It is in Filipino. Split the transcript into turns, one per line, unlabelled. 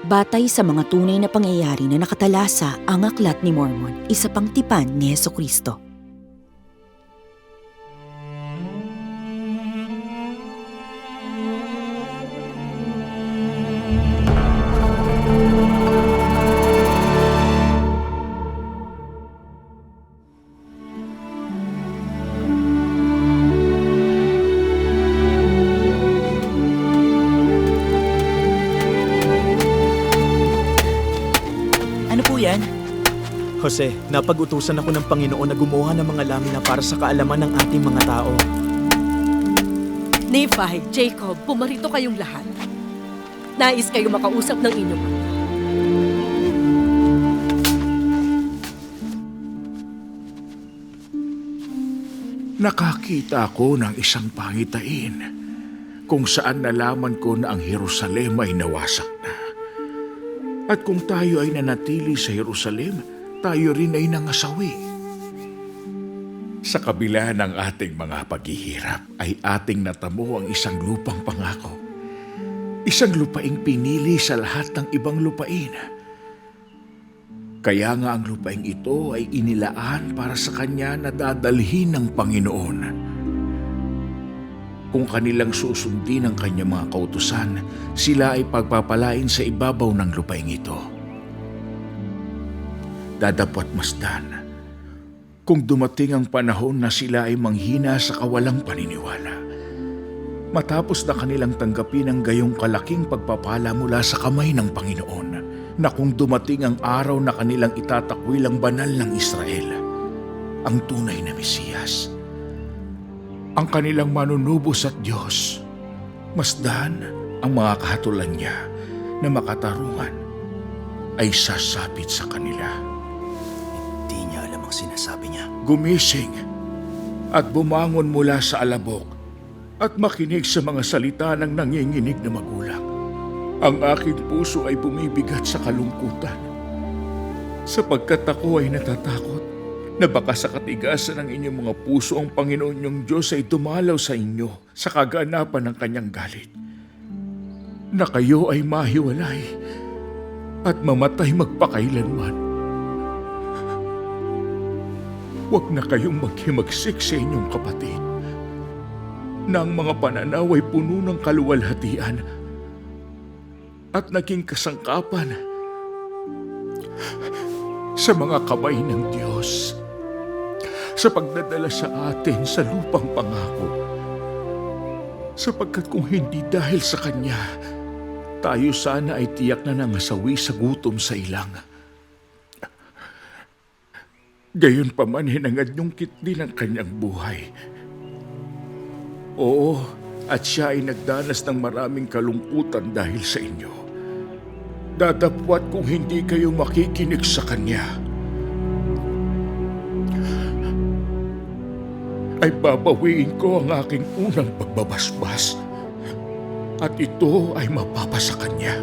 Batay sa mga tunay na pangyayari na nakatalasa ang aklat ni Mormon, isa pang tipan ni Heso Kristo.
Jose, napag-utusan ako ng Panginoon na gumawa ng mga lamina para sa kaalaman ng ating mga tao.
Nephi, Jacob, pumarito kayong lahat. Nais kayo makausap ng inyong ama.
Nakakita ako ng isang pangitain kung saan nalaman ko na ang Jerusalem ay nawasak na. At kung tayo ay nanatili sa Jerusalem, tayo rin ay nangasawi. Sa kabila ng ating mga paghihirap ay ating natamo ang isang lupang pangako. Isang lupaing pinili sa lahat ng ibang lupain. Kaya nga ang lupaing ito ay inilaan para sa kanya na dadalhin ng Panginoon. Kung kanilang susundin ang kanyang mga kautusan, sila ay pagpapalain sa ibabaw ng lupaing ito. Dadapot masdan, kung dumating ang panahon na sila ay manghina sa kawalang paniniwala. Matapos na kanilang tanggapin ang gayong kalaking pagpapala mula sa kamay ng Panginoon, na kung dumating ang araw na kanilang itatakwil ang banal ng Israel, ang tunay na Mesiyas, ang kanilang manunubos at Diyos, masdan ang mga kahatulan niya na makatarungan ay sasapit sa kanila.
Ang sinasabi niya.
Gumising at bumangon mula sa alabok at makinig sa mga salita ng nanginginig na magulang. Ang aking puso ay bumibigat sa kalungkutan sapagkat ako ay natatakot na baka sa katigasan ng inyong mga puso ang Panginoon niyong Diyos ay dumalaw sa inyo sa kaganapan ng kanyang galit. Na kayo ay mahiwalay at mamatay magpakailanman. Huwag na kayong maghimagsik sa inyong kapatid na ang mga pananaw ay puno ng kaluwalhatian at naging kasangkapan sa mga kamay ng Diyos sa pagdadala sa atin sa lupang pangako. Sapagkat kung hindi dahil sa Kanya, tayo sana ay tiyak na nangasawi sa gutom sa ilang. Gayon pa man hinangad yung kitli ng kanyang buhay. Oo, at siya ay nagdanas ng maraming kalungkutan dahil sa inyo. Dadapwat kung hindi kayo makikinig sa kanya. Ay babawiin ko ang aking unang pagbabasbas. At ito ay mapapa sa kanya.